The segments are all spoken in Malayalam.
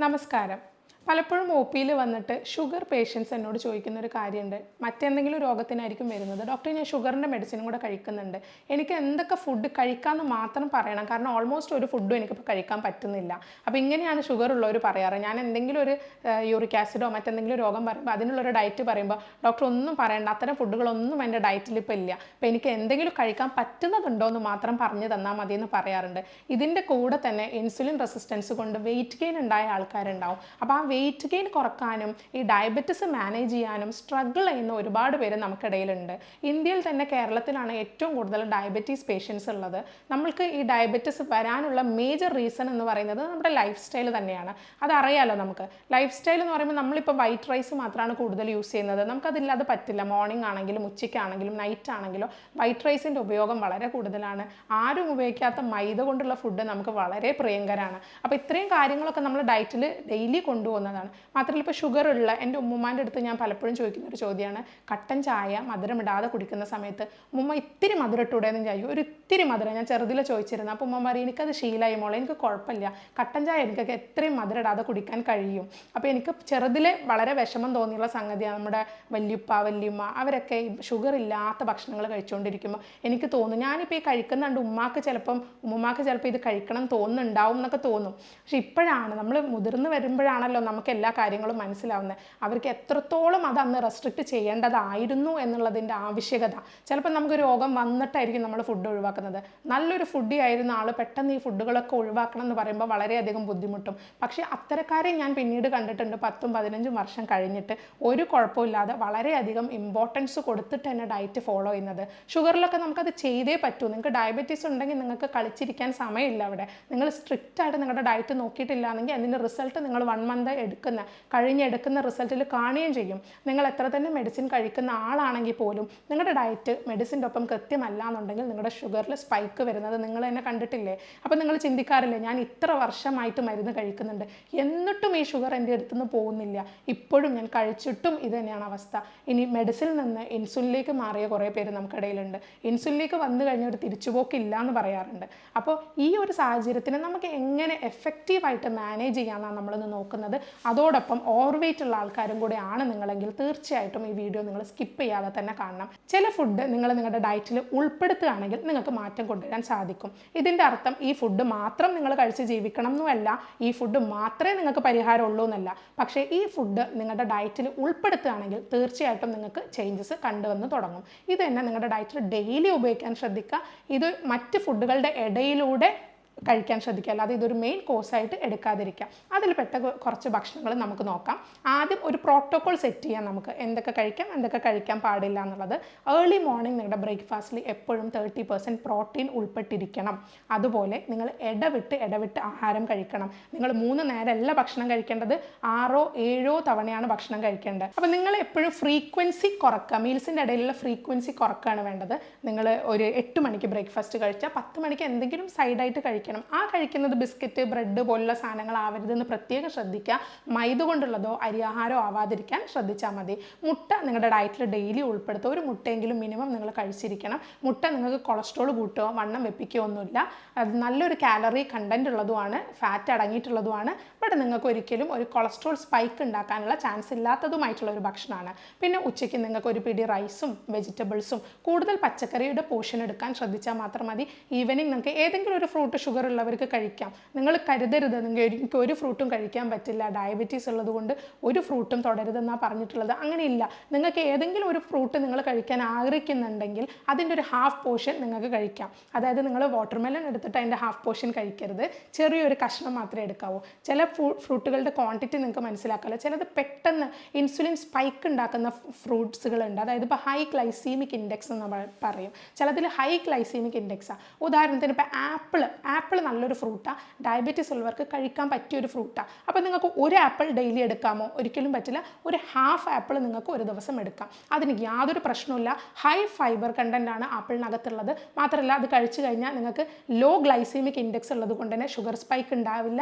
നമസ്കാരം പലപ്പോഴും ഒ പിയിൽ വന്നിട്ട് ഷുഗർ പേഷ്യൻസ് എന്നോട് ചോദിക്കുന്ന ഒരു കാര്യമുണ്ട്. മറ്റെന്തെങ്കിലും രോഗത്തിനായിരിക്കും വരുന്നത്. ഡോക്ടർ ഞാൻ ഷുഗറിന്റെ മെഡിസിനും കൂടെ കഴിക്കുന്നുണ്ട്. എനിക്ക് എന്തൊക്കെ ഫുഡ് കഴിക്കാമെന്ന് മാത്രം പറയണം. കാരണം ഓൾമോസ്റ്റ് ഒരു ഫുഡും എനിക്കിപ്പോൾ കഴിക്കാൻ പറ്റുന്നില്ല. അപ്പോൾ ഇങ്ങനെയാണ് ഷുഗർ ഉള്ളവർ പറയാറ്. ഞാൻ എന്തെങ്കിലും ഒരു യൂറിക് ആസിഡോ മറ്റെന്തെങ്കിലും രോഗം പറയുമ്പോൾ അതിനുള്ളൊരു ഡയറ്റ് പറയുമ്പോൾ ഡോക്ടർ ഒന്നും പറയണ്ട. അത്തരം ഫുഡുകളൊന്നും എന്റെ ഡയറ്റിൽ ഇപ്പോൾ ഇല്ല. അപ്പോൾ എനിക്ക് എന്തെങ്കിലും കഴിക്കാൻ പറ്റുന്നതുണ്ടോ എന്ന് മാത്രം പറഞ്ഞു തന്നാൽ മതി എന്ന് പറയാറുണ്ട്. ഇതിന്റെ കൂടെ തന്നെ ഇൻസുലിൻ റെസിസ്റ്റൻസ് കൊണ്ട് വെയിറ്റ് ഗെയിൻ ഉണ്ടായ ആൾക്കാരുണ്ടാവും. അപ്പോൾ ആ വെയിറ്റ് ഗെയിൻ കുറക്കാനും ഈ ഡയബറ്റിസ് മാനേജ് ചെയ്യാനും സ്ട്രഗിൾ ചെയ്യുന്ന ഒരുപാട് പേര് നമുക്കിടയിലുണ്ട്. ഇന്ത്യയിൽ തന്നെ കേരളത്തിലാണ് ഏറ്റവും കൂടുതൽ ഡയബറ്റീസ് പേഷ്യൻസ് ഉള്ളത്. നമ്മൾക്ക് ഈ ഡയബറ്റിസ് വരാനുള്ള മേജർ റീസൺ എന്ന് പറയുന്നത് നമ്മുടെ ലൈഫ് സ്റ്റൈൽ തന്നെയാണ്. അതറിയാലോ നമുക്ക്. ലൈഫ് സ്റ്റൈൽ എന്ന് പറയുമ്പോൾ നമ്മളിപ്പോൾ വൈറ്റ് റൈസ് മാത്രമാണ് കൂടുതൽ യൂസ് ചെയ്യുന്നത്. നമുക്കതില്ലാതെ പറ്റില്ല. മോർണിംഗ് ആണെങ്കിലും ഉച്ചയ്ക്കാണെങ്കിലും നൈറ്റ് ആണെങ്കിലും വൈറ്റ് റൈസിന്റെ ഉപയോഗം വളരെ കൂടുതലാണ്. ആരും ഉപയോഗിക്കാത്ത മൈദ കൊണ്ടുള്ള ഫുഡ് നമുക്ക് വളരെ പ്രിയങ്കരമാണ് അപ്പോൾ ഇത്രയും കാര്യങ്ങളൊക്കെ നമ്മൾ ഡയറ്റിൽ ഡെയിലി കൊണ്ടുപോകുന്നതാണ് മാത്രമല്ല ഇപ്പോൾ ഷുഗർ ഉള്ള എന്റെ ഉമ്മുമ്മാന്റെ അടുത്ത് ഞാൻ പലപ്പോഴും ചോദിക്കുന്ന ഒരു ചോദ്യമാണ്. കട്ടൻ ചായ മധുരം ഇടാതെ കുടിക്കുന്ന സമയത്ത് ഉമ്മ ഇത്തിരി മധുരം ഇട്ടൂടെയെന്ന് ചോദിക്കും ഒരു ഇത്തിരി മധുരം ഞാൻ ചെറുതിലെ ചോദിച്ചിരുന്നു. അപ്പോൾ ഉമ്മ പറയും എനിക്കത് ശീലമായി മോളെ എനിക്ക് കുഴപ്പമില്ല. കട്ടൻ ചായ എനിക്കൊക്കെ എത്രയും മധുരം ഇടാതെ കുടിക്കാൻ കഴിയും. അപ്പോൾ എനിക്ക് ചെറുതിലെ വളരെ വിഷമം തോന്നിയുള്ള സംഗതിയാണ് നമ്മുടെ വല്യുപ്പ വല്യുമ്മ. അവരൊക്കെ ഷുഗർ ഇല്ലാത്ത ഭക്ഷണങ്ങൾ കഴിച്ചുകൊണ്ടിരിക്കുമ്പോൾ എനിക്ക് തോന്നും ഞാനിപ്പോൾ ഈ കഴിക്കുന്നുണ്ട് ഉമ്മാക്ക് ചിലപ്പം ഉമ്മമാക്ക് ചിലപ്പോൾ ഇത് കഴിക്കണം തോന്നുന്നുണ്ടാവും എന്നൊക്കെ തോന്നും. പക്ഷെ ഇപ്പോഴാണ് നമ്മൾ മുതിർന്ന് വരുമ്പോഴാണല്ലോ നമുക്ക് എല്ലാ കാര്യങ്ങളും മനസ്സിലാവുന്നത്. അവർക്ക് എത്രത്തോളം അത് അന്ന് ചെയ്യേണ്ടതായിരുന്നു എന്നുള്ളതിന്റെ ആവശ്യകത. ചിലപ്പോൾ നമുക്ക് രോഗം വന്നിട്ടായിരിക്കും നമ്മൾ ഫുഡ് ഒഴിവാക്കുന്നത്. നല്ലൊരു ഫുഡി ആയിരുന്ന ആൾ പെട്ടെന്ന് ഈ ഫുഡുകളൊക്കെ ഒഴിവാക്കണം എന്ന് പറയുമ്പോൾ വളരെയധികം ബുദ്ധിമുട്ടും. പക്ഷേ അത്തരക്കാരെ ഞാൻ പിന്നീട് കണ്ടിട്ടുണ്ട് പത്തും പതിനഞ്ചും വർഷം കഴിഞ്ഞിട്ട് ഒരു കുഴപ്പമില്ലാതെ വളരെയധികം ഇമ്പോർട്ടൻസ് കൊടുത്തിട്ട് തന്നെ ഡയറ്റ് ഫോളോ ചെയ്യുന്നത്. ഷുഗറിലൊക്കെ നമുക്കത് ചെയ്തേ പറ്റൂ. നിങ്ങൾക്ക് ഡയബറ്റീസ് ഉണ്ടെങ്കിൽ നിങ്ങൾക്ക് കളിച്ചിരിക്കാൻ സമയമില്ല അവിടെ. നിങ്ങൾ സ്ട്രിക്റ്റ് ആയിട്ട് നിങ്ങളുടെ ഡയറ്റ് നോക്കിയിട്ടില്ല എന്നെങ്കിൽ അതിന്റെ റിസൾട്ട് നിങ്ങൾ വൺ മന്ത് എടുക്കുന്ന കഴിഞ്ഞെടുക്കുന്ന റിസൾട്ടിൽ കാണുകയും ചെയ്യും. നിങ്ങൾ എത്ര തന്നെ മെഡിസിൻ കഴിക്കുന്ന ആളാണെങ്കിൽ പോലും നിങ്ങളുടെ ഡയറ്റ് മെഡിസിന്റെ ഒപ്പം കൃത്യമല്ല എന്നുണ്ടെങ്കിൽ നിങ്ങളുടെ ഷുഗറിൽ സ്പൈക്ക് വരുന്നത് നിങ്ങൾ തന്നെ കണ്ടിട്ടില്ലേ? അപ്പോൾ നിങ്ങൾ ചിന്തിക്കാറില്ലേ ഞാൻ ഇത്ര വർഷമായിട്ട് മരുന്ന് കഴിക്കുന്നുണ്ട്. എന്നിട്ടും ഈ ഷുഗർ എന്റെ അടുത്തു നിന്ന് പോകുന്നില്ല. ഇപ്പോഴും ഞാൻ കഴിച്ചിട്ടും ഇത് തന്നെയാണ് അവസ്ഥ. ഇനി മെഡിസിനിൽ നിന്ന് ഇൻസുലിനിലേക്ക് മാറിയ കുറേ പേര് നമുക്കിടയിലുണ്ട് ഇൻസുലിനിലേക്ക് വന്നു കഴിഞ്ഞ ഒരു തിരിച്ചുപോക്കില്ല എന്ന് പറയാറുണ്ട്. അപ്പോൾ ഈ ഒരു സാഹചര്യത്തിന് നമുക്ക് എങ്ങനെ എഫക്റ്റീവായിട്ട് മാനേജ് ചെയ്യാമെന്നാണ് നമ്മളിന്ന് നോക്കുന്നത്. അതോടൊപ്പം ഓവർ വെയിറ്റ് ഉള്ള ആൾക്കാരും കൂടെ ആണ് നിങ്ങളെങ്കിൽ തീർച്ചയായിട്ടും ഈ വീഡിയോ നിങ്ങൾ സ്കിപ്പ് ചെയ്യാതെ തന്നെ കാണണം. ചില ഫുഡ് നിങ്ങൾ നിങ്ങളുടെ ഡയറ്റിൽ ഉൾപ്പെടുത്തുകയാണെങ്കിൽ നിങ്ങൾക്ക് മാറ്റം കൊണ്ടുവരാൻ സാധിക്കും. ഇതിന്റെ അർത്ഥം ഈ ഫുഡ് മാത്രം നിങ്ങൾ കഴിച്ച് ജീവിക്കണം എന്നുമല്ല ഈ ഫുഡ് മാത്രമേ നിങ്ങൾക്ക് പരിഹാരമുള്ളൂ എന്നല്ല. പക്ഷേ ഈ ഫുഡ് നിങ്ങളുടെ ഡയറ്റിൽ ഉൾപ്പെടുത്തുകയാണെങ്കിൽ തീർച്ചയായിട്ടും നിങ്ങൾക്ക് ചേഞ്ചസ് കണ്ടുവന്ന് തുടങ്ങും. ഇത് തന്നെ നിങ്ങളുടെ ഡയറ്റിൽ ഡെയിലി ഉപയോഗിക്കാൻ ശ്രദ്ധിക്കുക. ഇത് മറ്റ് ഫുഡുകളുടെ ഇടയിലൂടെ കഴിക്കാൻ ശ്രദ്ധിക്കുക. അല്ലാതെ ഇതൊരു മെയിൻ കോഴ്സായിട്ട് അതിൽ പെട്ട കുറച്ച് ഭക്ഷണങ്ങൾ നമുക്ക് നോക്കാം. ആദ്യം ഒരു പ്രോട്ടോകോൾ സെറ്റ് ചെയ്യാം നമുക്ക്. എന്തൊക്കെ കഴിക്കാം എന്തൊക്കെ കഴിക്കാൻ പാടില്ല എന്നുള്ളത്. ഏർലി മോർണിംഗ് നിങ്ങളുടെ ബ്രേക്ക്ഫാസ്റ്റിൽ എപ്പോഴും തേർട്ടി പെർസെന്റ് പ്രോട്ടീൻ ഉൾപ്പെട്ടിരിക്കണം. അതുപോലെ നിങ്ങൾ ഇടവിട്ട് ഇടവിട്ട് ആഹാരം കഴിക്കണം. നിങ്ങൾ മൂന്ന് നേരം നേരമല്ല ഭക്ഷണം കഴിക്കേണ്ടത്. ആറോ ഏഴോ തവണയാണ് ഭക്ഷണം കഴിക്കേണ്ടത്. അപ്പോൾ നിങ്ങൾ എപ്പോഴും ഫ്രീക്വൻസി കുറക്കുക. മീൽസിന്റെ ഇടയിലുള്ള ഫ്രീക്വൻസി കുറക്കുകയാണ് വേണ്ടത്. നിങ്ങൾ ഒരു എട്ട് മണിക്ക് ബ്രേക്ക്ഫാസ്റ്റ് കഴിച്ചാൽ പത്ത് മണിക്ക് എന്തെങ്കിലും സൈഡായിട്ട് കഴിക്കണം. ആ കഴിക്കുന്നത് ബിസ്ക്കറ്റ് ബ്രെഡ് പോലുള്ള സാധനങ്ങൾ ആവരുതെന്ന് പ്രത്യേകം ശ്രദ്ധിക്കുക. മൈദ കൊണ്ടുള്ളതോ അരിയാഹാരമോ ആവാതിരിക്കാൻ ശ്രദ്ധിച്ചാൽ മതി. മുട്ട നിങ്ങളുടെ ഡയറ്റിൽ ഡെയിലി ഉൾപ്പെടുത്തുക. ഒരു മുട്ടയെങ്കിലും മിനിമം നിങ്ങൾ കഴിച്ചിരിക്കണം. മുട്ട നിങ്ങൾക്ക് കൊളസ്ട്രോൾ കൂട്ടുകയോ വണ്ണം വെപ്പിക്കുകയോ ഒന്നുമില്ല. അത് നല്ലൊരു കാലറി കണ്ടന്റ് ഉള്ളതുമാണ് ഫാറ്റ് അടങ്ങിയിട്ടുള്ളതുമാണ്. ബട്ട് നിങ്ങൾക്ക് ഒരിക്കലും ഒരു കൊളസ്ട്രോൾ സ്പൈക്ക് ഉണ്ടാക്കാനുള്ള ചാൻസ് ഇല്ലാത്തതുമായിട്ടുള്ള ഒരു ഭക്ഷണമാണ്. പിന്നെ ഉച്ചയ്ക്ക് നിങ്ങൾക്ക് ഒരു പിടി റൈസും വെജിറ്റബിൾസും കൂടുതൽ പച്ചക്കറിയുടെ പോഷൻ എടുക്കാൻ ശ്രദ്ധിച്ചാൽ മാത്രം മതി. ഈവനിങ് നിങ്ങൾക്ക് ഏതെങ്കിലും ഒരു ഫ്രൂട്ട് ഷുഗർ ഉള്ളവർക്ക് കഴിക്കാം. നിങ്ങൾ കരുതരുത്. നിങ്ങൾ എനിക്ക് ഒരു ഫ്രൂട്ടും കഴിക്കാൻ പറ്റില്ല. ഡയബറ്റീസ് ഉള്ളത് കൊണ്ട് ഒരു ഫ്രൂട്ടും തുടരുതെന്നാണ് പറഞ്ഞിട്ടുള്ളത്. അങ്ങനെയില്ല. നിങ്ങൾക്ക് ഏതെങ്കിലും ഒരു ഫ്രൂട്ട് നിങ്ങൾ കഴിക്കാൻ ആഗ്രഹിക്കുന്നുണ്ടെങ്കിൽ അതിന്റെ ഒരു ഹാഫ് പോർഷൻ നിങ്ങൾക്ക് കഴിക്കാം. അതായത് നിങ്ങൾ വാട്ടർമെലൺ എടുത്തിട്ട് അതിന്റെ ഹാഫ് പോർഷൻ കഴിക്കരുത്. ചെറിയൊരു കഷ്ണം മാത്രമേ എടുക്കാവൂ. ചില ഫ്രൂട്ടുകളുടെ ക്വാണ്ടിറ്റി നിങ്ങൾക്ക് മനസ്സിലാക്കാമല്ലോ ചിലത് പെട്ടെന്ന് ഇൻസുലിൻ സ്പൈക്ക് ഉണ്ടാക്കുന്ന ഫ്രൂട്ട്സുകളുണ്ട് അതായത് ഇപ്പോൾ ഹൈ ഗ്ലൈസീമിക് ഇൻഡെക്സ് എന്ന് പറയും. ചിലതിൽ ഹൈ ഗ്ലൈസീമിക് ഇൻഡെക്സാണ് ഉദാഹരണത്തിന് ഇപ്പോൾ ആപ്പിൾ ആപ്പിൾ നല്ലൊരു ഫ്രൂട്ടാണ് ഡയബറ്റീസ് ഉള്ളവർക്ക് കഴിക്കാൻ പറ്റിയ ഒരു ഫ്രൂട്ടാണ് അപ്പോൾ നിങ്ങൾക്ക് ഒരു ആപ്പിൾ ഡെയിലി എടുക്കാമോ? ഒരിക്കലും പറ്റില്ല. ഒരു ഹാഫ് ആപ്പിൾ നിങ്ങൾക്ക് ഒരു ദിവസം എടുക്കാം. അതിന് യാതൊരു പ്രശ്നമില്ല ഹൈ ഫൈബർ കണ്ടന്റാണ് ആപ്പിളിനകത്തുള്ളത്. മാത്രമല്ല അത് കഴിച്ചു കഴിഞ്ഞാൽ നിങ്ങൾക്ക് ലോ ഗ്ലൈസീമിക് ഇൻഡെക്സ് ഉള്ളത് കൊണ്ട് തന്നെ ഷുഗർ സ്പൈക്ക് ഉണ്ടാവില്ല.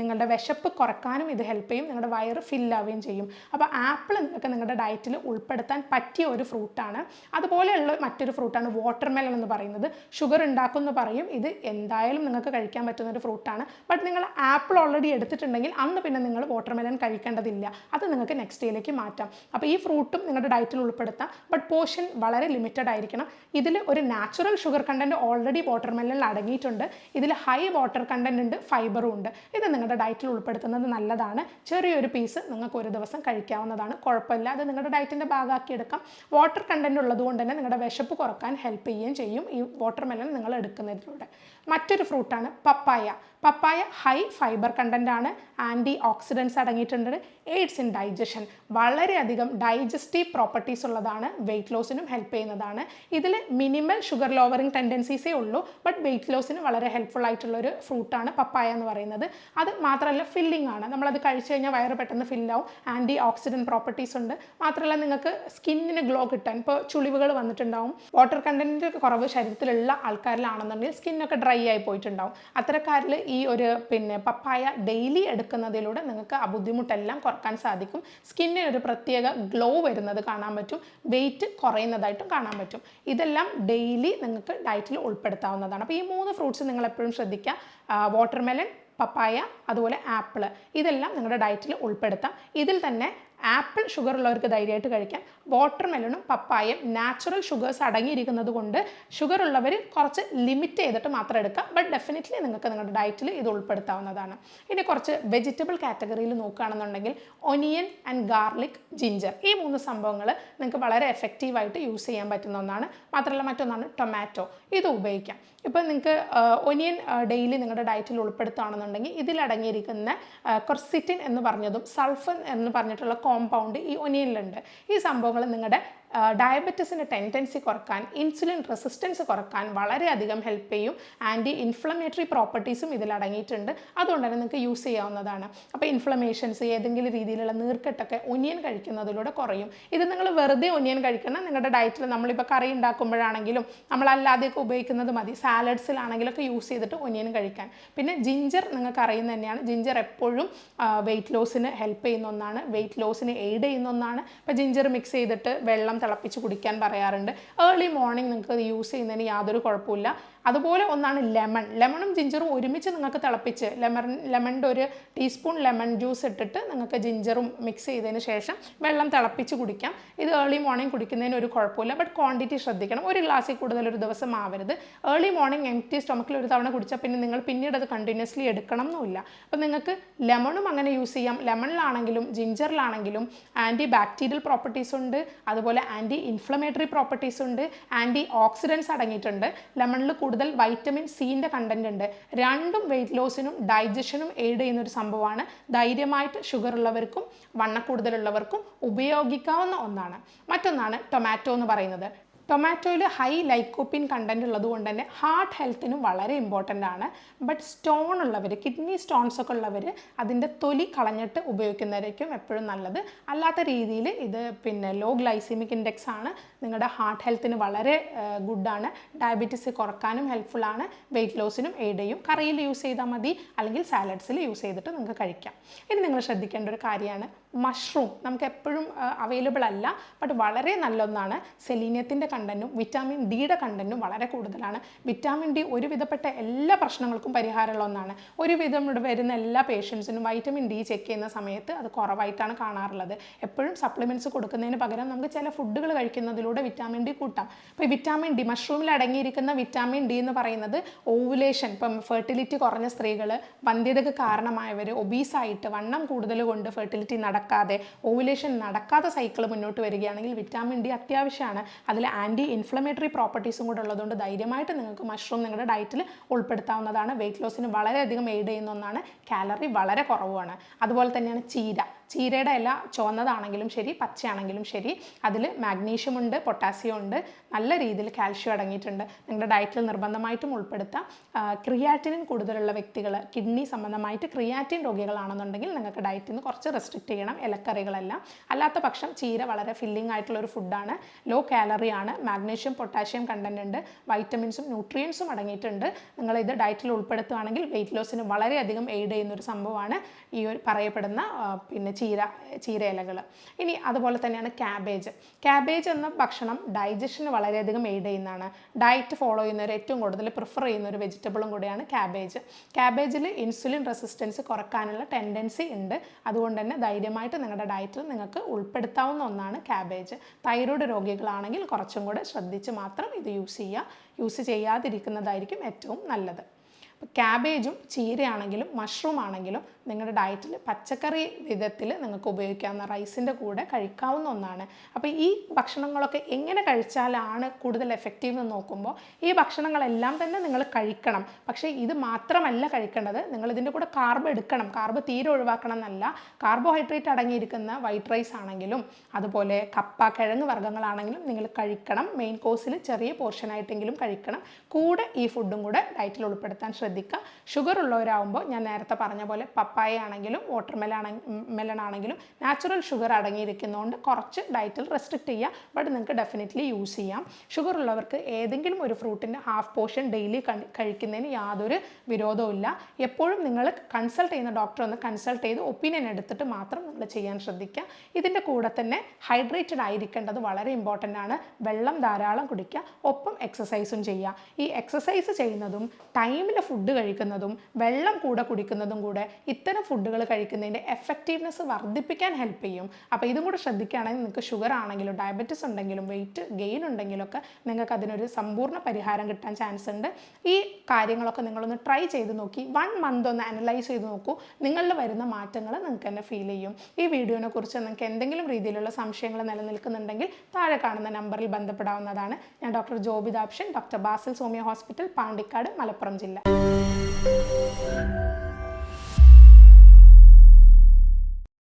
നിങ്ങളുടെ വിശപ്പ് കുറക്കാനും ഇത് ഹെൽപ്പ് ചെയ്യും. നിങ്ങളുടെ വയറ് ഫില്ലാവുകയും ചെയ്യും. അപ്പോൾ ആപ്പിൾ നിങ്ങൾക്ക് നിങ്ങളുടെ ഡയറ്റിൽ ഉൾപ്പെടുത്താൻ പറ്റിയ ഒരു ഫ്രൂട്ടാണ്. അതുപോലെയുള്ള മറ്റൊരു ഫ്രൂട്ടാണ് വാട്ടർമെലൺ എന്ന് പറയുന്നത്. ഷുഗർ ഉണ്ടാക്കുമെന്ന് പറയും. ഇത് എന്തായാലും നിങ്ങൾക്ക് കഴിക്കാൻ പറ്റുന്ന ഒരു ഫ്രൂട്ടാണ്. ബട്ട് നിങ്ങൾ ആപ്പിൾ ഓൾറെഡി എടുത്തിട്ടുണ്ടെങ്കിൽ അന്ന് പിന്നെ നിങ്ങൾ വാട്ടർമെലൺ കഴിക്കേണ്ടതില്ല. അത് നിങ്ങൾക്ക് നെക്സ്റ്റ് ഡേയിലേക്ക് മാറ്റാം. അപ്പോൾ ഈ ഫ്രൂട്ടും നിങ്ങളുടെ ഡയറ്റിൽ ഉൾപ്പെടുത്താം. ബട്ട് പോർഷൻ വളരെ ലിമിറ്റഡ് ആയിരിക്കണം. ഇതിൽ ഒരു നാച്ചുറൽ ഷുഗർ കണ്ടന്റ് ഓൾറെഡി വാട്ടർമെലനിൽ അടങ്ങിയിട്ടുണ്ട്. ഇതിൽ ഹൈ വാട്ടർ കണ്ടന്റ് ഉണ്ട് ഫൈബറും ഉണ്ട്. ഇത് നിങ്ങളുടെ ഡയറ്റിൽ ഉൾപ്പെടുത്തുന്നത് നല്ലതാണ്. ചെറിയൊരു പീസ് നിങ്ങൾക്ക് ഒരു ദിവസം കഴിക്കാവുന്നതാണ്. കുഴപ്പമില്ല. അത് നിങ്ങളുടെ ഡയറ്റിന്റെ ഭാഗമാക്കി എടുക്കാം. വാട്ടർ കണ്ടന്റ് ഉള്ളതുകൊണ്ട് തന്നെ നിങ്ങളുടെ വിശപ്പ് കുറയ്ക്കാൻ ഹെൽപ്പ് ചെയ്യുകയും ചെയ്യും ഈ വാട്ടർമെലൺ നിങ്ങൾ എടുക്കുന്നതിലൂടെ. മറ്റൊരു ഫ്രൂട്ടാണ് papaya. Papaya high fibre content ആണ് ആന്റി ഓക്സിഡൻസ് അടങ്ങിയിട്ടുണ്ട് എയ്ഡ്സ് ഇൻ ഡൈജഷൻ വളരെയധികം ഡൈജസ്റ്റീവ് പ്രോപ്പർട്ടീസ് ഉള്ളതാണ് വെയിറ്റ് ലോസിനും ഹെൽപ്പ് ചെയ്യുന്നതാണ്. ഇതിൽ മിനിമൽ ഷുഗർ ലോവറിങ് ടെൻഡൻസീസേ ഉള്ളൂ ബട്ട് വെയിറ്റ് ലോസിന് വളരെ ഹെൽപ്ഫുൾ ആയിട്ടുള്ള ഒരു ഫ്രൂട്ടാണ് പപ്പായ എന്ന് പറയുന്നത്. അത് മാത്രമല്ല ഫില്ലിംഗ് ആണ്. നമ്മളത് കഴിച്ചു കഴിഞ്ഞാൽ വയറ് പെട്ടെന്ന് ഫില്ലാവും ആന്റി ഓക്സിഡന്റ് പ്രോപ്പർട്ടീസ് ഉണ്ട്. മാത്രമല്ല നിങ്ങൾക്ക് സ്കിന്നിന് ഗ്ലോ കിട്ടാൻ ഇപ്പോൾ ചുളിവുകൾ വന്നിട്ടുണ്ടാവും. വാട്ടർ കണ്ടന്റ് കുറവ് ശരീരത്തിലുള്ള ആൾക്കാരിലാണെന്നുണ്ടെങ്കിൽ സ്കിന്നൊക്കെ ഡ്രൈ ആയി പോയിട്ടുണ്ടാവും. അത്തരക്കാരിൽ ഈ ഒരു പിന്നെ പപ്പായ ഡെയിലി എടുക്കുന്നതിലൂടെ നിങ്ങൾക്ക് ആ ബുദ്ധിമുട്ടെല്ലാം കുറയ്ക്കാൻ സാധിക്കും. സ്കിന്നിന് ഒരു പ്രത്യേക ഗ്ലോ വരുന്നത് കാണാൻ പറ്റും. വെയിറ്റ് കുറയുന്നതായിട്ടും കാണാൻ പറ്റും. ഇതെല്ലാം ഡെയിലി നിങ്ങൾക്ക് ഡയറ്റിൽ ഉൾപ്പെടുത്താവുന്നതാണ്. അപ്പോൾ ഈ മൂന്ന് ഫ്രൂട്ട്സ് നിങ്ങൾ എപ്പോഴും ശ്രദ്ധിക്കുക. വാട്ടർമെലൺ പപ്പായ അതുപോലെ ആപ്പിൾ ഇതെല്ലാം നിങ്ങളുടെ ഡയറ്റിൽ ഉൾപ്പെടുത്താം. ഇതിൽ തന്നെ ആപ്പിൾ ഷുഗർ ഉള്ളവർക്ക് ധൈര്യമായിട്ട് കഴിക്കാം. വാട്ടർ മെലണും പപ്പായയും നാച്ചുറൽ ഷുഗേഴ്സ് അടങ്ങിയിരിക്കുന്നത് കൊണ്ട് ഷുഗർ ഉള്ളവർ കുറച്ച് ലിമിറ്റ് ചെയ്തിട്ട് മാത്രം എടുക്കാം. ബട്ട് ഡെഫിനറ്റ്ലി നിങ്ങൾക്ക് നിങ്ങളുടെ ഡയറ്റിൽ ഇത് ഉൾപ്പെടുത്താവുന്നതാണ്. ഇനി കുറച്ച് വെജിറ്റബിൾ കാറ്റഗറിയിൽ നോക്കുകയാണെന്നുണ്ടെങ്കിൽ ഒനിയൻ ആൻഡ് ഗാർലിക് ജിഞ്ചർ ഈ മൂന്ന് സംഭവങ്ങൾ നിങ്ങൾക്ക് വളരെ എഫക്റ്റീവായിട്ട് യൂസ് ചെയ്യാൻ പറ്റുന്ന ഒന്നാണ്. മാത്രമല്ല മറ്റൊന്നാണ് ടൊമാറ്റോ ഇത് ഉപയോഗിക്കാം. ഇപ്പോൾ നിങ്ങൾക്ക് ഒനിയൻ ഡെയിലി നിങ്ങളുടെ ഡയറ്റിൽ ഉൾപ്പെടുത്തുകയാണെന്നുണ്ടെങ്കിൽ ഇതിലടങ്ങിയിരിക്കുന്ന കൊർസിറ്റിൻ എന്ന് പറഞ്ഞതും സൾഫൻ എന്ന് പറഞ്ഞിട്ടുള്ള കോമ്പൗണ്ട് ഈ ഒനിയനിലുണ്ട് ഈ നിങ്ങളുടെ ഡയബറ്റീസിന്റെ ടെൻഡൻസി കുറയ്ക്കാൻ ഇൻസുലിൻ റെസിസ്റ്റൻസ് കുറയ്ക്കാൻ വളരെയധികം ഹെൽപ്പ് ചെയ്യും. ആന്റി ഇൻഫ്ലമേറ്ററി പ്രോപ്പർട്ടീസും ഇതിൽ അടങ്ങിയിട്ടുണ്ട്. അതുകൊണ്ട് തന്നെ നിങ്ങൾക്ക് യൂസ് ചെയ്യാവുന്നതാണ്. അപ്പോൾ ഇൻഫ്ലമേഷൻസ് ഏതെങ്കിലും രീതിയിലുള്ള നീർക്കെട്ടൊക്കെ ഒനിയൻ കഴിക്കുന്നതിലൂടെ കുറയും. ഇത് നിങ്ങൾ വെറുതെ ഒനിയൻ കഴിക്കണം നിങ്ങളുടെ ഡയറ്റിൽ നമ്മളിപ്പോൾ കറി ഉണ്ടാക്കുമ്പോഴാണെങ്കിലും നമ്മളല്ലാതെയൊക്കെ ഉപയോഗിക്കുന്നത് മതി. സാലഡ്സിലാണെങ്കിലൊക്കെ യൂസ് ചെയ്തിട്ട് ഒനിയൻ കഴിക്കാൻ. പിന്നെ ജിഞ്ചർ നിങ്ങൾക്ക് അറിയുന്ന തന്നെയാണ്. ജിഞ്ചർ എപ്പോഴും വെയിറ്റ് ലോസിന് ഹെൽപ്പ് ചെയ്യുന്ന ഒന്നാണ്. വെയിറ്റ് ലോസിന് എയ്ഡ് ചെയ്യുന്ന ഒന്നാണ്. ഇപ്പോൾ ജിഞ്ചർ മിക്സ് ചെയ്തിട്ട് വെള്ളം തിളപ്പിച്ച് കുടിക്കാൻ പറയാറുണ്ട്. ഏർലി മോർണിംഗ് നിങ്ങൾക്ക് യൂസ് ചെയ്യുന്നതിന് യാതൊരു കുഴപ്പമില്ല അതുപോലെ ഒന്നാണ് ലെമൺ ലെമണും ജിഞ്ചറും ഒരുമിച്ച് നിങ്ങൾക്ക് തിളപ്പിച്ച് ലെമൺ ലെമണിന്റെ ഒരു ടീസ്പൂൺ ലെമൺ ജ്യൂസ് ഇട്ടിട്ട് നിങ്ങൾക്ക് ജിഞ്ചറും മിക്സ് ചെയ്തതിന് ശേഷം വെള്ളം തിളപ്പിച്ച് കുടിക്കാം. ഇത് ഏർലി മോർണിംഗ് കുടിക്കുന്നതിന് ഒരു കുഴപ്പമില്ല ബട്ട് ക്വാണ്ടിറ്റി ശ്രദ്ധിക്കണം. ഒരു ഗ്ലാസ്സിൽ കൂടുതൽ ഒരു ദിവസം ആവരുത്. ഏർലി മോർണിംഗ് എം ടി സ്റ്റൊമക്കിൽ ഒരു തവണ കുടിച്ചാൽ പിന്നെ നിങ്ങൾ പിന്നീട് അത് കണ്ടിന്യൂസ്ലി എടുക്കണം എന്നുമില്ല അപ്പോൾ നിങ്ങൾക്ക് ലെമണും അങ്ങനെ യൂസ് ചെയ്യാം. ലെമണിലാണെങ്കിലും ജിഞ്ചറിലാണെങ്കിലും ആന്റി ബാക്ടീരിയൽ പ്രോപ്പർട്ടീസ് ഉണ്ട്. അതുപോലെ ആന്റി ഇൻഫ്ലമേറ്ററി പ്രോപ്പർട്ടീസ് ഉണ്ട് ആന്റി ഓക്സിഡൻസ് അടങ്ങിയിട്ടുണ്ട്. ലെമണിൽ കൂടുതൽ വൈറ്റമിൻ സിന്റെ കണ്ടന്റ് ഉണ്ട്. രണ്ടും വെയിറ്റ് ലോസിനും ഡൈജഷനും എയ്ഡ് ചെയ്യുന്ന ഒരു സംഭവമാണ്. ധൈര്യമായിട്ട് ഷുഗർ ഉള്ളവർക്കും വണ്ണക്കൂടുതലുള്ളവർക്കും ഉപയോഗിക്കാവുന്ന ഒന്നാണ്. മറ്റൊന്നാണ് ടൊമാറ്റോ എന്ന് പറയുന്നത്. ടൊമാറ്റോയിൽ ഹൈ ലൈക്കോപ്പിൻ കണ്ടന്റ് ഉള്ളത് കൊണ്ട് തന്നെ ഹാർട്ട് ഹെൽത്തിനും വളരെ ഇമ്പോർട്ടന്റ് ആണ്. ബട്ട് സ്റ്റോൺ ഉള്ളവർ കിഡ്നി സ്റ്റോൺസ് ഒക്കെ ഉള്ളവർ അതിന്റെ തൊലി കളഞ്ഞിട്ട് ഉപയോഗിക്കുന്നതായിരിക്കും എപ്പോഴും നല്ലത്. അല്ലാത്ത രീതിയിൽ ഇത് പിന്നെ ലോ ഗ്ലൈസിമിക് ഇൻഡെക്സ് ആണ്. നിങ്ങളുടെ ഹാർട്ട് ഹെൽത്തിന് വളരെ ഗുഡാണ് ഡയബറ്റീസ് കുറക്കാനും ഹെൽപ്ഫുള്ളാണ് വെയിറ്റ് ലോസിനും എയ്ഡ് ചെയ്യും. കറിയിൽ യൂസ് ചെയ്താൽ മതി. അല്ലെങ്കിൽ സാലഡ്സിൽ യൂസ് ചെയ്തിട്ട് നിങ്ങൾക്ക് കഴിക്കാം. ഇത് നിങ്ങൾ ശ്രദ്ധിക്കേണ്ട ഒരു കാര്യമാണ്. മഷ്റൂം നമുക്ക് എപ്പോഴും അവൈലബിൾ അല്ല ബട്ട് വളരെ നല്ലൊന്നാണ്. സെലീനിയത്തിന്റെ കണ്ടന്റും വിറ്റാമിൻ ഡിയുടെ കണ്ടന്റും വളരെ കൂടുതലാണ്. വിറ്റാമിൻ ഡി ഒരുവിധപ്പെട്ട എല്ലാ പ്രശ്നങ്ങൾക്കും പരിഹാരമുള്ള ഒന്നാണ്. ഒരുവിധം ഇവിടെ വരുന്ന എല്ലാ പേഷ്യൻസിനും വൈറ്റമിൻ ഡി ചെക്ക് ചെയ്യുന്ന സമയത്ത് അത് കുറവായിട്ടാണ് കാണാറുള്ളത്. എപ്പോഴും സപ്ലിമെന്റ്സ് കൊടുക്കുന്നതിന് പകരം നമുക്ക് ചില ഫുഡുകൾ കഴിക്കുന്നതിലൂടെ വിറ്റാമിൻ ഡി കൂട്ടാം. ഇപ്പോൾ വിറ്റാമിൻ ഡി മഷ്റൂമിൽ അടങ്ങിയിരിക്കുന്ന വിറ്റാമിൻ ഡി എന്ന് പറയുന്നത് ഓവുലേഷൻ ഇപ്പം ഫെർട്ടിലിറ്റി കുറഞ്ഞ സ്ത്രീകൾ വന്ധ്യതയ്ക്ക് കാരണമായവർ ഒബീസായിട്ട് വണ്ണം കൂടുതൽ കൊണ്ട് ഫെർട്ടിലിറ്റി നടക്കാതെ ഓവുലേഷൻ നടക്കാത്ത സൈക്കിൾ മുന്നോട്ട് വരികയാണെങ്കിൽ വിറ്റാമിൻ ഡി അത്യാവശ്യമാണ്. അതിൽ ആന്റി ഇൻഫ്ലമേറ്ററി പ്രോപ്പർട്ടീസും കൂടെ ഉള്ളതുകൊണ്ട് ധൈര്യമായിട്ട് നിങ്ങൾക്ക് മഷ്റൂം നിങ്ങളുടെ ഡയറ്റിൽ ഉൾപ്പെടുത്താവുന്നതാണ്. വെയിറ്റ് ലോസിന് വളരെയധികം എയ്ഡ് ചെയ്യുന്ന ഒന്നാണ്. കാലറി വളരെ കുറവാണ് അതുപോലെ തന്നെയാണ് ചീര. ചീരയുടെ ഇല ചുവന്നതാണെങ്കിലും ശരി പച്ചയാണെങ്കിലും ശരി അതിൽ മാഗ്നീഷ്യം ഉണ്ട് പൊട്ടാസ്യം ഉണ്ട് നല്ല രീതിയിൽ കാൽഷ്യം അടങ്ങിയിട്ടുണ്ട്. നിങ്ങളുടെ ഡയറ്റിൽ നിർബന്ധമായിട്ടും ഉൾപ്പെടുത്താം. ക്രിയാറ്റിനിൻ കൂടുതലുള്ള വ്യക്തികൾ കിഡ്നി സംബന്ധമായിട്ട് ക്രിയാറ്റിൻ രോഗികളാണെന്നുണ്ടെങ്കിൽ നിങ്ങൾക്ക് ഡയറ്റിൽ നിന്ന് കുറച്ച് റെസ്ട്രിക്റ്റ് ചെയ്യണം ഇലക്കറികളെല്ലാം. അല്ലാത്ത പക്ഷം ചീര വളരെ ഫില്ലിംഗ് ആയിട്ടുള്ള ഒരു ഫുഡാണ് ലോ കാലറി ആണ്. മാഗ്നീഷ്യം പൊട്ടാഷ്യം കണ്ടന്റ് ഉണ്ട്. വൈറ്റമിൻസും ന്യൂട്രിയൻസും അടങ്ങിയിട്ടുണ്ട്. നിങ്ങൾ ഇത് ഡയറ്റിൽ ഉൾപ്പെടുത്തുകയാണെങ്കിൽ വെയിറ്റ് ലോസിന് വളരെയധികം എയ്ഡ് ചെയ്യുന്ന ഒരു സംഭവമാണ് ഈ ഒരു പറയപ്പെടുന്ന പിന്നെ ചീര ചീര ഇലകൾ ഇനി അതുപോലെ തന്നെയാണ് ക്യാബേജ് ക്യാബേജ് എന്ന ഭക്ഷണം ഡൈജഷന് വളരെയധികം എയ്ഡ് ചെയ്യുന്നതാണ്. ഡയറ്റ് ഫോളോ ചെയ്യുന്നവർ ഏറ്റവും കൂടുതൽ പ്രിഫർ ചെയ്യുന്ന ഒരു വെജിറ്റബിളും കൂടിയാണ് ക്യാബേജ് ക്യാബേജിൽ ഇൻസുലിൻ റെസിസ്റ്റൻസ് കുറക്കാനുള്ള ടെൻഡൻസി ഉണ്ട്. അതുകൊണ്ട് തന്നെ ധൈര്യമായിട്ട് നിങ്ങളുടെ ഡയറ്റിൽ നിങ്ങൾക്ക് ഉൾപ്പെടുത്താവുന്ന ഒന്നാണ് ക്യാബേജ് തൈറോയ്ഡ് രോഗികളാണെങ്കിൽ കുറച്ചും കൂടെ ശ്രദ്ധിച്ച് മാത്രം ഇത് യൂസ് ചെയ്യുക. യൂസ് ചെയ്യാതിരിക്കുന്നതായിരിക്കും ഏറ്റവും നല്ലത്. അപ്പോൾ ക്യാബേജും ചീരയാണെങ്കിലും മഷ്റൂം ആണെങ്കിലും നിങ്ങളുടെ ഡയറ്റിൽ പച്ചക്കറി വിധത്തിൽ നിങ്ങൾക്ക് ഉപയോഗിക്കാവുന്ന റൈസിന്റെ കൂടെ കഴിക്കാവുന്ന ഒന്നാണ്. അപ്പോൾ ഈ ഭക്ഷണങ്ങളൊക്കെ എങ്ങനെ കഴിച്ചാലാണ് കൂടുതൽ എഫക്റ്റീവ് എന്ന് നോക്കുമ്പോൾ ഈ ഭക്ഷണങ്ങളെല്ലാം തന്നെ നിങ്ങൾ കഴിക്കണം. പക്ഷേ ഇത് മാത്രമല്ല കഴിക്കേണ്ടത് നിങ്ങൾ ഇതിന്റെ കൂടെ കാർബ് എടുക്കണം. കാർബ് തീരെ ഒഴിവാക്കണം എന്നല്ല. കാർബോഹൈഡ്രേറ്റ് അടങ്ങിയിരിക്കുന്ന വൈറ്റ് റൈസ് ആണെങ്കിലും അതുപോലെ കപ്പ കിഴങ്ങ് വർഗങ്ങളാണെങ്കിലും നിങ്ങൾ കഴിക്കണം. മെയിൻ കോഴ്സിൽ ചെറിയ പോർഷനായിട്ടെങ്കിലും കഴിക്കണം. കൂടെ ഈ ഫുഡും കൂടെ ഡയറ്റിൽ ഉൾപ്പെടുത്താൻ ശ്രദ്ധിക്കുക. ഷുഗർ ഉള്ളവരാകുമ്പോൾ ഞാൻ നേരത്തെ പറഞ്ഞ പോലെ പപ്പായ ആണെങ്കിലും വാട്ടർ മെലൺ ആണെങ്കിലും നാച്ചുറൽ ഷുഗർ അടങ്ങിയിരിക്കുന്നതുകൊണ്ട് കുറച്ച് ഡയറ്റിൽ റെസ്ട്രിക്റ്റ് ചെയ്യുക. ബട്ട് നിങ്ങൾക്ക് ഡെഫിനറ്റ്ലി യൂസ് ചെയ്യാം. ഷുഗർ ഉള്ളവർക്ക് ഏതെങ്കിലും ഒരു ഫ്രൂട്ടിന്റെ ഹാഫ് പോർഷൻ ഡെയിലി കഴിക്കുന്നതിന് യാതൊരു വിരോധവും ഇല്ല. എപ്പോഴും നിങ്ങൾ കൺസൾട്ട് ചെയ്യുന്ന ഡോക്ടറെ ഒന്ന് കൺസൾട്ട് ചെയ്ത് ഒപ്പീനിയൻ എടുത്തിട്ട് മാത്രം നിങ്ങൾ ചെയ്യാൻ ശ്രദ്ധിക്കുക. ഇതിന്റെ കൂടെ തന്നെ ഹൈഡ്രേറ്റഡ് ആയിരിക്കേണ്ടത് വളരെ ഇമ്പോർട്ടന്റ് ആണ്. വെള്ളം ധാരാളം കുടിക്കുക. ഒപ്പം എക്സസൈസും ചെയ്യുക. ഈ എക്സസൈസ് ചെയ്യുന്നതും ടൈമിൽ ഫുഡ് കഴിക്കുന്നതും വെള്ളം കൂടെ കുടിക്കുന്നതും കൂടെ ഇത്തരം ഫുഡുകൾ കഴിക്കുന്നതിന്റെ എഫക്റ്റീവ്നെസ് വർദ്ധിപ്പിക്കാൻ ഹെൽപ്പ് ചെയ്യും. അപ്പോൾ ഇതും കൂടെ ശ്രദ്ധിക്കുകയാണെങ്കിൽ നിങ്ങൾക്ക് ഷുഗർ ആണെങ്കിലും ഡയബറ്റിസ് ഉണ്ടെങ്കിലും വെയിറ്റ് ഗെയിൻ ഉണ്ടെങ്കിലൊക്കെ നിങ്ങൾക്ക് അതിനൊരു സമ്പൂർണ പരിഹാരം കിട്ടാൻ ചാൻസ് ഉണ്ട്. ഈ കാര്യങ്ങളൊക്കെ നിങ്ങളൊന്ന് ട്രൈ ചെയ്ത് നോക്കി വൺ മന്ത് ഒന്ന് അനലൈസ് ചെയ്ത് നോക്കൂ. നിങ്ങളിൽ വരുന്ന മാറ്റങ്ങൾ നിങ്ങൾക്ക് തന്നെ ഫീൽ ചെയ്യും. ഈ വീഡിയോനെ കുറിച്ച് നിങ്ങൾക്ക് എന്തെങ്കിലും രീതിയിലുള്ള സംശയങ്ങൾ നിലനിൽക്കുന്നുണ്ടെങ്കിൽ താഴെ കാണുന്ന നമ്പറിൽ ബന്ധപ്പെടാവുന്നതാണ്. ഞാൻ ഡോക്ടർ ജോബിദാപ്ഷൻ doctor Basil സോമിയ hospital Pandikkad Malappuram ജില്ല. thank you